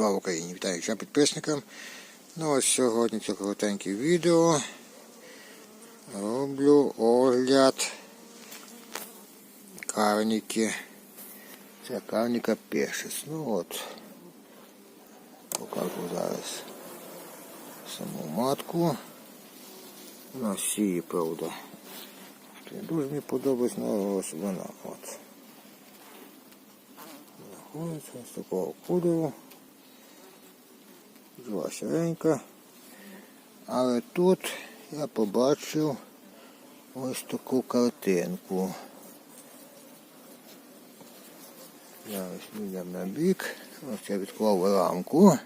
Слава Україні! Вітаю всім підписникам. Ну ось сьогодні це коротеньке відео. Роблю огляд карніки. Це карніка пешець. Ну от. Покажу зараз саму матку. Вона сіє, правда. Дуже мені подобається, але ось вона от. Знаходиться з такого кольору. Жива сіренька. Але тут я побачив ось таку картинку. Зараз йдемо на бік. Ось я відклав рамку.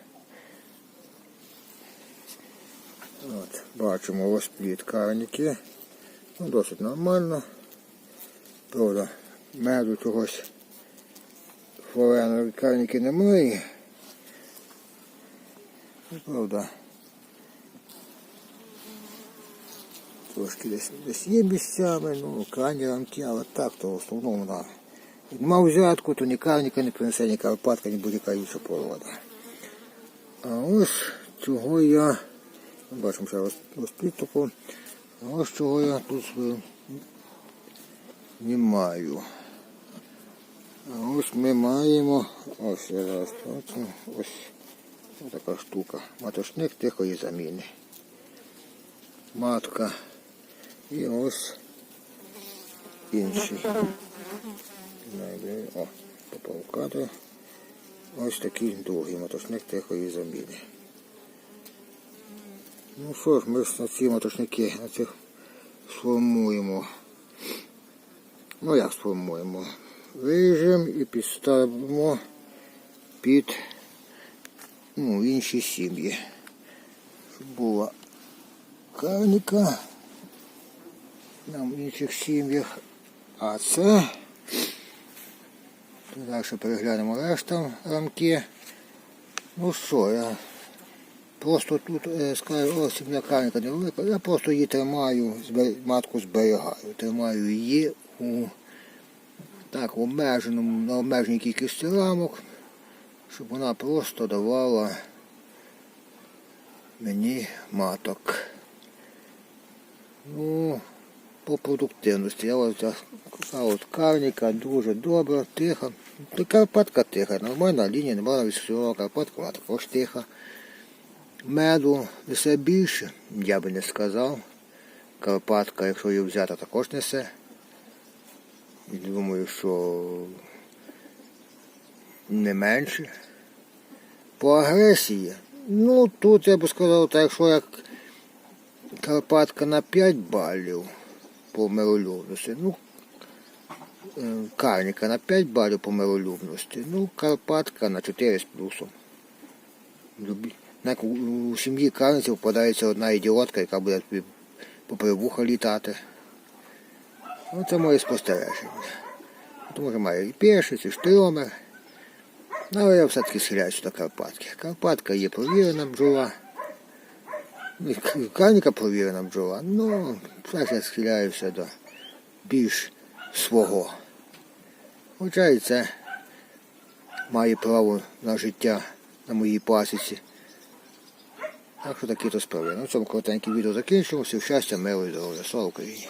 От, бачимо розпліт карніки. Ну, досить нормально. Правда, меду чогось флоренової карніки немає. Правда. Трошки десь, десь є місцями, ну, крайні рамки, але так, то в основному на. Мав взятку, то ні карніка не принесе, ні карпатка, ні будь-яка інша порода. А ось цього я, бачимо, таку. А ось чого я тут е, знімаю. А ось ми маємо, ось я зараз бачу, ось ось така штука. Матошник тихої заміни. Матка. І ось інший. О, в. Ось такий другий мотошник тихої заміни. Ну що ж, ми ж на ці мотошники, на цих сформуємо. Ну як сформуємо? Виріжемо і підставимо під ну, інші сім'ї. Щоб була карніка нам в інших сім'ях. А це далі переглянемо решту рамки. Ну що, я просто тут е, скажу, о, сім'я карніка невелика, я просто її тримаю, матку зберігаю. Тримаю її у так, обмеженому, на обмеженій кількості рамок, щоб вона просто давала мені маток. Ну, по продуктивності. Я ось от карніка дуже добра, тиха. Та Карпатка тиха, нормальна лінія, немає від Карпатка, вона також тиха. Меду несе більше, я би не сказав. Карпатка, якщо її взяти, також несе. Думаю, що не менше. По агресії. Ну, тут я би сказав, так, якщо як Карпатка на 5 балів по миролюбності. Ну, е, Карніка на 5 балів по миролюбності. Ну, Карпатка на 4 з плюсом. Так, у, сім'ї карниці впадається одна ідіотка, яка буде попри вуха літати. Ну, це моє спостереження. Тому що має і першиць, і штромер. Ну, Але я все-таки схиляюся до Карпатки. Карпатка є провірена бджола. Ну, і К- Карніка провірена бджола. Ну, ж я схиляюся до більш свого. Хоча і це має право на життя на моїй пасіці. Так що такі то справи. На цьому коротеньке відео закінчимо. Всім щастя, миру і здоров'я. Слава Україні!